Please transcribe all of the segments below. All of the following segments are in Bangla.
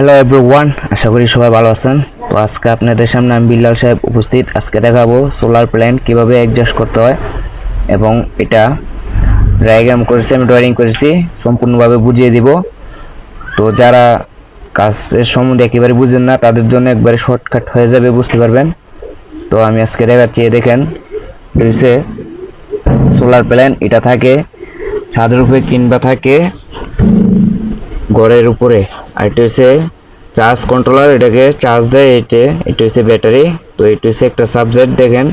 হ্যালো এভরিওয়ান আশা করি সবাই ভালো আছেন। তো আজকে আপনাদের সামনে আমি বিল্লাল সাহেব উপস্থিত। আজকে দেখাবো সোলার প্ল্যান কীভাবে অ্যাডজাস্ট করতে হয় এবং এটা ডায়াগ্রাম করেছি, আমি ড্রয়িং করেছি, সম্পূর্ণভাবে বুঝিয়ে দিব। তো যারা কাজের সম্বন্ধে একেবারে বুঝেন না, তাদের জন্য একবারে শর্টকাট হয়ে যাবে, বুঝতে পারবেন। তো আমি আজকে দেখাচ্ছি দেখেন, রয়েছে সোলার প্ল্যান এটা থাকে ছাদের উপরে কিংবা থাকে ঘরের উপরে। আর এটা হচ্ছে চার্জ কন্ট্রোলার এটাকে চার্জ দেয় এটা এটা হচ্ছে ব্যাটারি তো এটা হচ্ছে একটা সাবজেক্ট দেখেন।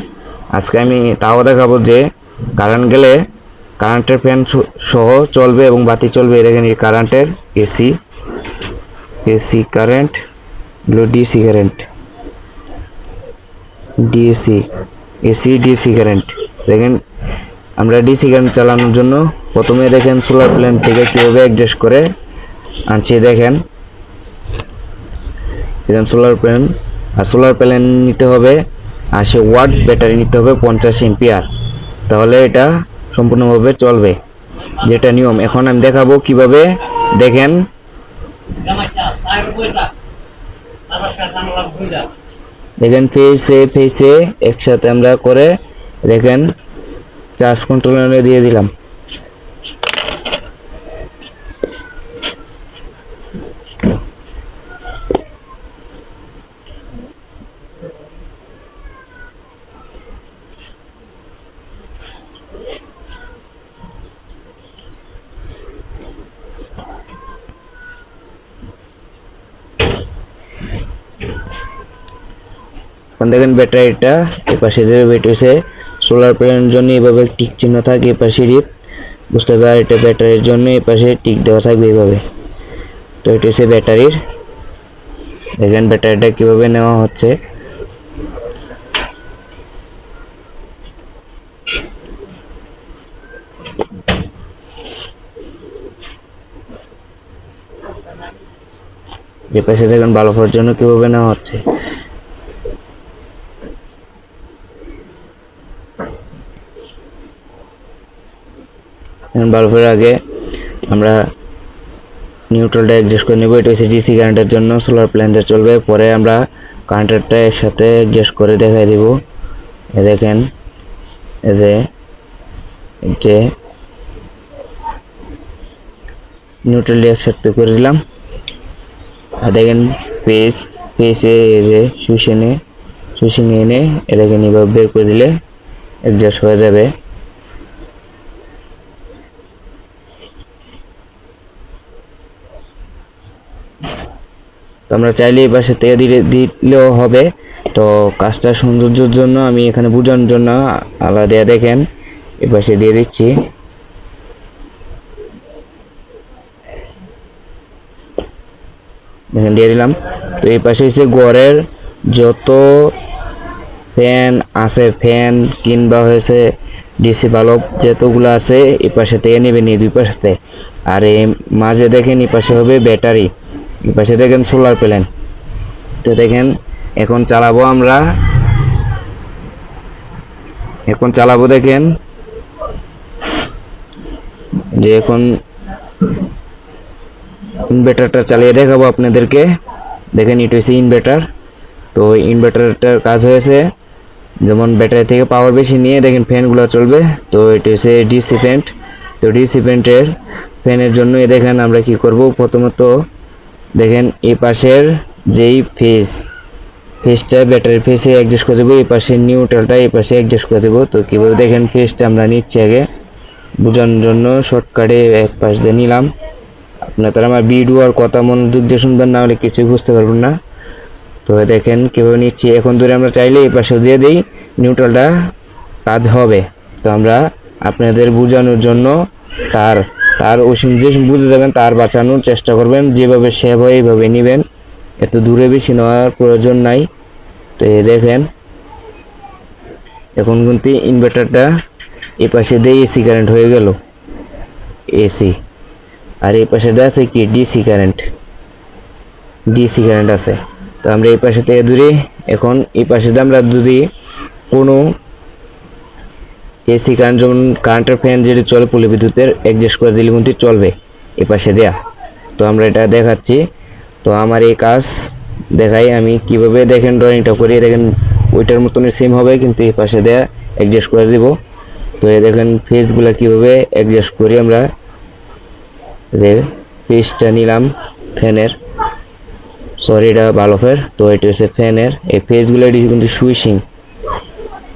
আজকে আমি তাও দেখাবো যে কারেন্ট গেলে কারেন্টের ফ্যান সহ চলবে এবং বাতি চলবে দেখেন এই কারেন্টের AC AC current DC current DAC AC DC current দেখেন। আমরা ডিসি কারেন্ট চালানোর জন্য প্রথমে দেখেন সোলার প্ল্যান থেকে কীভাবে অ্যাডজাস্ট করে, আনছি, দেখেন। দেখেন সোলার প্যান আর সোলার প্যানেল নিতে হবে আশি ওয়াট ব্যাটারি নিতে হবে পঞ্চাশ এম্পিয়ার তাহলে এটা সম্পূর্ণভাবে চলবে। যেটা নিয়ম। এখন আমি দেখাবো কীভাবে। দেখেন। দেখেন ফেসে ফেসে একসাথে আমরা করে, দেখেন চার্জ কন্ট্রোলারে দিয়ে দিলাম। দেখেন ব্যাটারিটা এই পাশে যে বেটুছে সোলার প্যানেলের জন্য এভাবে টিক চিহ্ন থাকে এই পাশে রিপ বুঝতে আর এটা ব্যাটারির জন্য এই পাশে টিক দেওয়া থাকবে এইভাবে তো এটা হচ্ছে ব্যাটারির। দেখেন ব্যাটারিটা কীভাবে নেওয়া হচ্ছে। এই পাশে দেখেন ভালো করার জন্য কীভাবে নেওয়া হচ্ছে। বাল্বের আগে আমরা নিউট্রালটা অ্যাডজাস্ট করে নেব। এটা হচ্ছে ডিসি কারেন্টের জন্য সোলার প্ল্যানটা চলবে। পরে আমরা কারেন্টারটা একসাথে অ্যাডজাস্ট করে দেখাই দিব। এ দেখেন, এই যে নিউট্রালি একসাথে করে দিলাম। আর দেখেন পেস পেসে এই যে সুইশনে সুইশিং এনে এটাকে নিয়ে বের করে দিলে অ্যাডজাস্ট হয়ে যাবে। তো আমরা চাইলে এই পাশে থেকে দিলে দিলেও হবে। তো কাজটা সৌন্দর্যের জন্য আমি এখানে বোঝানোর জন্য আলাদা দেখেন, এ পাশে দিয়ে দিচ্ছি। দেখেন দিয়ে দিলাম। তো এই পাশে হচ্ছে ঘরের যত ফ্যান আছে, ফ্যান কিংবা হয়েছে ডিসি বাল্ব যতগুলো আছে এই পাশে থেকে নেবেন এই দুই পাশে। আর এই মাঝে দেখেন এই পাশে হবে ব্যাটারি। পাশে দেখেন সোলার প্যানেল তো দেখেন, এখন চালাবো আমরা। এখন চালাবো দেখেন। যে এখন ইনভার্টারটা চালিয়ে দেখাবো আপনাদেরকে। দেখেন, এটা হচ্ছে ইনভার্টার তো ইনভার্টারটার কাজ হয়েছে, যেমন ব্যাটারি থেকে পাওয়ার বেশি নিয়ে দেখেন ফ্যানগুলো চলবে। তো এটা হচ্ছে ডিসি ফ্যান তো ডিসি ফ্যানের ফ্যানের জন্য দেখেন আমরা কি করব, প্রথমত দেখেন এ পাশের যেই ফেস ফেসটা ব্যাটারি ফেসে অ্যাডজাস্ট করে দেবো, এই পাশের নিউট্রালটা এই পাশে অ্যাডজাস্ট করে দেবো। তো কীভাবে দেখেন ফেসটা আমরা নিচ্ছি আগে। বোঝানোর জন্য শর্টকাটে এক পাশ দিয়ে নিলাম। আপনার তারা আমার ভিডিও আর কথা মনোযোগ দিয়ে শুনবেন, না হলে কিছুই বুঝতে পারবেন না। তো দেখেন, কীভাবে নিচ্ছি? এখন ধরে আমরা চাইলে এই পাশে দিয়ে দিই নিউট্রালটা কাজ হবে। তো আমরা আপনাদের বোঝানোর জন্য তার তার যে বুঝে যাবেন, তার বাঁচানোর চেষ্টা করবেন। যেভাবে সেভ হয়, এইভাবে নেবেন। এত দূরে বেশি নেওয়ার প্রয়োজন নাই। তো দেখেন, এখন কিন্তু ইনভার্টারটা এই পাশে দিয়ে এসি কারেন্ট হয়ে গেল। এসি আর এই পাশে দেওয়া আছে কি? ডিসি কারেন্ট ডিসি কারেন্ট আছে। তো আমরা এই পাশে থেকে দূরে, এখন এই পাশে দিয়ে আমরা যদি কোনো এসি কারেন্ট যেমন কারেন্টের ফ্যান যেটি চলে পলি বিদ্যুতের অ্যাডজাস্ট করে দিলে কিন্তু চলবে এই পাশে দেয়া। তো আমরা এটা দেখাচ্ছি। তো আমার এই কাজ দেখাই আমি কীভাবে দেখেন ড্রয়িংটা করি। দেখেন ওইটার মতনই সেম হবে, কিন্তু এই পাশে দেয়া অ্যাডজাস্ট করে দিব। তো এই দেখেন ফেসগুলো কীভাবে অ্যাডজাস্ট করি আমরা। যে ফেসটা নিলাম ফ্যানের। সরি এটা বালফের তো এটা হচ্ছে ফ্যানের। এই ফেসগুলো এটি কিন্তু সুইচিং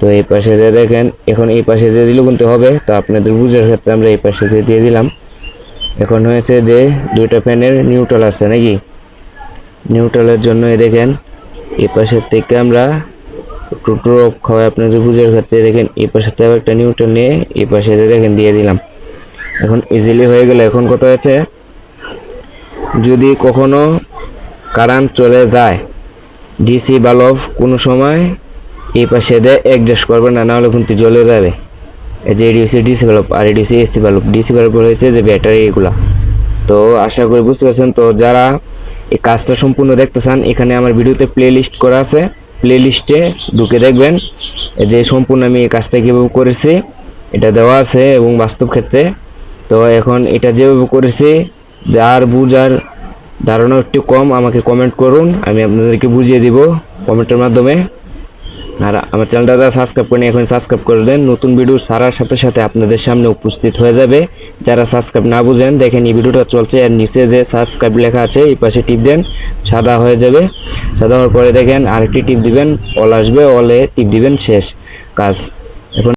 তো এই পাশে যে দেখেন, এখন এই পাশে দিয়ে দিলেও কিন্তু হবে, তো আপনাদের বুঝার ক্ষেত্রে আমরা এই পাশে দিয়ে দিয়ে দিলাম। এখন হয়েছে যে দুইটা ফ্যানের নিউট্রাল আছে নাকি? নিউট্রালের জন্য এই দেখেন, এই পাশের থেকে আমরা একটু রোপ খাওয়াই আপনাদের বুঝার ক্ষেত্রে দেখেন, এই পাশে থেকে একটা নিউট্রাল নিয়ে এই পাশে দেখেন দিয়ে দিলাম। এখন ইজিলি হয়ে গেলে এখন কত হয়েছে? যদি কখনো কারেন্ট চলে যায় ডিসি বালব কোনো সময় এই পাশে দিয়ে অ্যাডজাস্ট করবে না, নাহলে কিন্তু জ্বলে যাবে। এই যে হচ্ছে ডিসি বালব আর হচ্ছে এসি বালব ডিসি বালব হয়েছে যে ব্যাটারি এগুলা। তো আশা করি বুঝতে পারছেন, তো যারা এই কাজটা সম্পূর্ণ দেখতে চান, এখানে আমার ভিডিওতে প্লে লিস্ট করা আছে। প্লে লিস্টে ঢুকে দেখবেন যে সম্পূর্ণ আমি এই কাজটা কীভাবে করেছি, এটা দেওয়া আছে এবং বাস্তব ক্ষেত্রে। তো এখন এটা যেভাবে করেছি, যার বুঝার ধারণা একটু কম, আমাকে কমেন্ট করুন, আমি আপনাদেরকে বুঝিয়ে দিব কমেন্টের মাধ্যমে। আর আমার চ্যানেলটা যারা সাবস্ক্রাইব করেন, এখন সাবস্ক্রাইব করে দেন। নতুন ভিডিও সারার সাথে সাথে আপনাদের সামনে উপস্থিত হয়ে যাবে। যারা সাবস্ক্রাইব না বুঝেন, দেখেন এই ভিডিওটা চলছে আর নিচে যে সাবস্ক্রাইব লেখা আছে, এই পাশে টিপ দেন, সাদা হয়ে যাবে। সাদা হওয়ার পরে দেখেন আরেকটি টিপ দিবেন অল আসবে অলে টিপ দিবেন, শেষ। কাজ